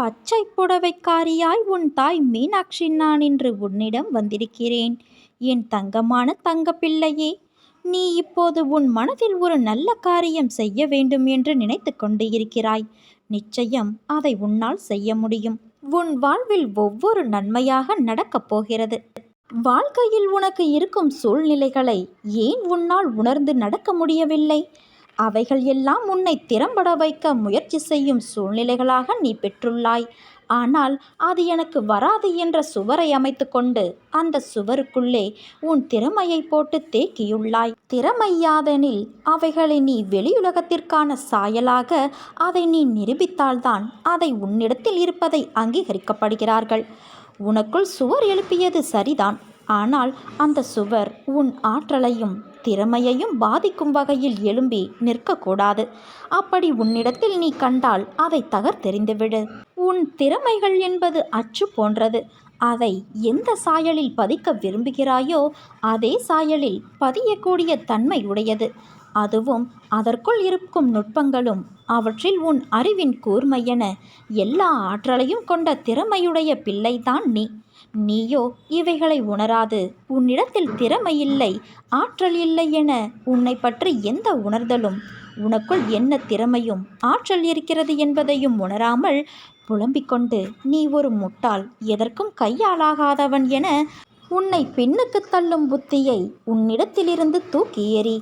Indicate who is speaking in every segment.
Speaker 1: பச்சை புடவைக்காரியாய் உன் தாய் மீனாட்சி நான் இன்று உன்னிடம் வந்திருக்கிறேன். என் தங்கமான தங்கப்பிள்ளையே நீ இப்போது உன் மனதில் ஒரு நல்ல காரியம் செய்ய வேண்டும் என்று நினைத்து கொண்டு இருக்கிறாய் நிச்சயம் அதை உன்னால் செய்ய முடியும். உன் வாழ்வில் ஒவ்வொரு நன்மையாக நடக்கப் போகிறது. வாழ்க்கையில் உனக்கு இருக்கும் சூழ்நிலைகளை ஏன் உன்னால் உணர்ந்து நடக்க முடியவில்லை? அவைகள் எல்லாம் உன்னை திறம்பட வைக்க முயற்சி செய்யும் சூழ்நிலைகளாக நீ பெற்றுள்ளாய். ஆனால் அது எனக்கு வராது என்ற சுவரை அமைத்து கொண்டு அந்த சுவருக்குள்ளே உன் திறமையை போட்டு தேக்கியுள்ளாய். திறமையாதெனில் அவைகளை நீ வெளியுலகத்திற்கான சாயலாக அதை நீ நிரூபித்தால்தான் அதை உன்னிடத்தில் இருப்பதை அங்கீகரிக்கப்படுகிறார்கள். உனக்குள் சுவர் எழுப்பியது சரிதான். ஆனால் அந்த சுவர் உன் ஆற்றலையும் திறமையையும் பாதிக்கும் வகையில் எழும்பி நிற்கக்கூடாது. அப்படி உன்னிடத்தில் நீ கண்டால் அதை தகர்த்தெறிந்துவிடு. உன் திறமைகள் என்பது அச்சு போன்றது. அதை எந்த சாயலில் பதிக்க விரும்புகிறாயோ அதே சாயலில் பதியக்கூடிய தன்மை உடையது. அதுவும் அதற்குள் இருக்கும் நுட்பங்களும் அவற்றில் உன் அறிவின் கூர்மையென எல்லா ஆற்றலையும் கொண்ட திறமையுடைய பிள்ளைதான் நீ. நீயோ இவைகளை உணராது. உன்னிடத்தில் திறமை இல்லை ஆற்றல் இல்லை என உன்னை பற்றி எந்த உணர்தலும். உனக்குள் என்ன திறமையும் ஆற்றல் இருக்கிறது என்பதையும் உணராமல் புலம்பிக் கொண்டு நீ ஒரு முட்டாள் எதற்கும் கையாளாகாதவன் என உன்னை பின்னுக்கு தள்ளும் புத்தியை உன்னிடத்திலிருந்து தூக்கி எறி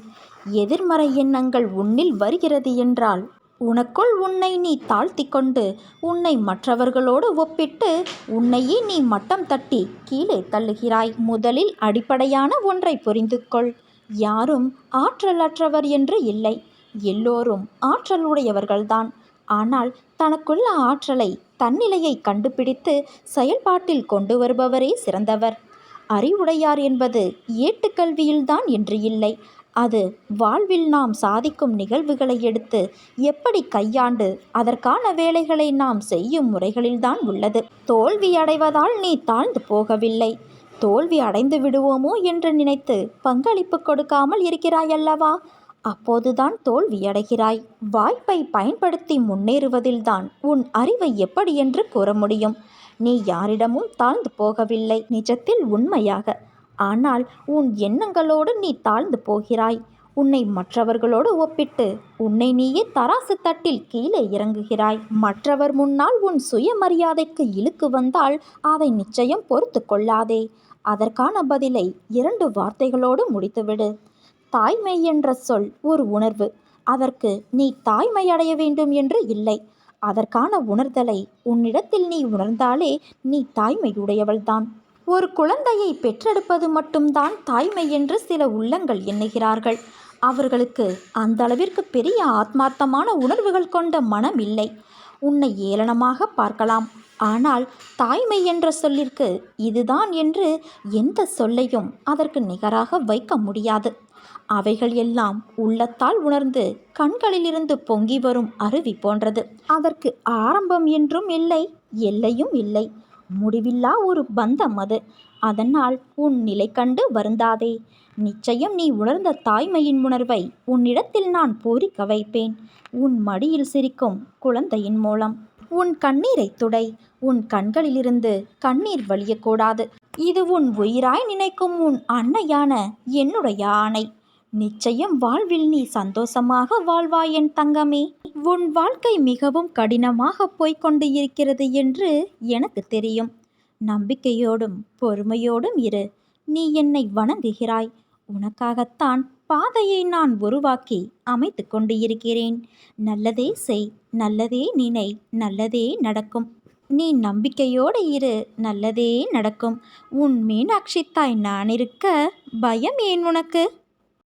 Speaker 1: எதிர்மறை எண்ணங்கள் உன்னில் வருகிறது என்றால் உனக்குள் உன்னை நீ தாழ்த்தி கொண்டு உன்னை மற்றவர்களோடு ஒப்பிட்டு உன்னையே நீ மட்டம் தட்டி கீழே தள்ளுகிறாய். முதலில் அடிப்படையான ஒன்றை புரிந்து கொள் யாரும் ஆற்றலற்றவர் என்று இல்லை. எல்லோரும் ஆற்றல் உடையவர்கள்தான் ஆனால் தனக்குள்ள ஆற்றலை தன்னிலையை கண்டுபிடித்து செயல்பாட்டில் கொண்டு வருபவரே சிறந்தவர். அறிவுடையார் என்பது ஏட்டுக்கல்வியில்தான் என்று இல்லை. அது வாழ்வில் நாம் சாதிக்கும் நிகழ்வுகளை எடுத்து எப்படி கையாண்டு அதற்கான வேலைகளை நாம் செய்யும் முறைகளில்தான் உள்ளது. தோல்வி அடைவதால் நீ தாழ்ந்து போகவில்லை. தோல்வி அடைந்து விடுவோமோ என்று நினைத்து பங்களிப்பு கொடுக்காமல் இருக்கிறாயல்லவா அப்போதுதான் தோல்வியடைகிறாய் வாய்ப்பை பயன்படுத்தி முன்னேறுவதில்தான் உன் அறிவை எப்படி என்று கூற முடியும். நீ யாரிடமும் தாழ்ந்து போகவில்லை. நிஜத்தில் உண்மையாக ஆனால் உன் எண்ணங்களோடு நீ தாழ்ந்து போகிறாய். உன்னை மற்றவர்களோடு ஒப்பிட்டு உன்னை நீயே தராசு தட்டில் கீழே இறங்குகிறாய். மற்றவர் முன்னால் உன் சுயமரியாதைக்கு இழுக்கு வந்தால் அதை நிச்சயம் பொறுத்து கொள்ளாதே. அதற்கான பதிலை இரண்டு வார்த்தைகளோடு முடித்துவிடு. தாய்மை என்ற சொல் ஒரு உணர்வு. அதற்கு நீ தாய்மை அடைய வேண்டும் என்று இல்லை. அதற்கான உணர்தலை உன்னிடத்தில் நீ உணர்ந்தாலே நீ தாய்மையுடையவள்தான். ஒரு குழந்தையை பெற்றெடுப்பது மட்டும்தான் தாய்மை என்று சில உள்ளங்கள் எண்ணுகிறார்கள். அவர்களுக்கு அந்த அளவிற்கு பெரிய ஆத்மார்த்தமான உணர்வுகள் கொண்ட மனம் இல்லை. உன்னை ஏளனமாக பார்க்கலாம். ஆனால் தாய்மை என்ற சொல்லிற்கு இதுதான் என்று எந்த சொல்லையும் அதற்கு நிகராக வைக்க முடியாது. அவைகள் எல்லாம் உள்ளத்தால் உணர்ந்து கண்களிலிருந்து பொங்கி வரும் அருவி போன்றது. அதற்கு ஆரம்பம் என்றும் இல்லை எல்லையும் இல்லை. முடிவில்லா ஒரு பந்தம் அது. அதனால் உன் நிலை கண்டு வருந்தாதே. நிச்சயம் நீ உணர்ந்த தாய்மையின் உணர்வை உன்னிடத்தில் நான் பூரிக்க வைப்பேன். உன் மடியில் சிரிக்கும் குழந்தையின் மூலம். உன் கண்ணீரை துடை. உன் கண்களிலிருந்து கண்ணீர் வழியக்கூடாது. இது உன் உயிராய் நினைக்கும் உன் அன்னையான என்னுடைய ஆணை. நிச்சயம் வாழ்வில் நீ சந்தோஷமாக வாழ்வாய் என் தங்கமே. உன் வாழ்க்கை மிகவும் கடினமாக போய்க்கொண்டு இருக்கிறது என்று எனக்கு தெரியும். நம்பிக்கையோடும் பொறுமையோடும் இரு. நீ என்னை வணங்குகிறாய். உனக்காகத்தான் பாதையை நான் உருவாக்கி அமைத்து கொண்டு இருக்கிறேன் நல்லதே செய். நல்லதே நினை. நல்லதே நடக்கும். நீ நம்பிக்கையோடு இரு. நல்லதே நடக்கும். உன் மீனாட்சி தாய் நான் இருக்க பயம் ஏன் உனக்கு?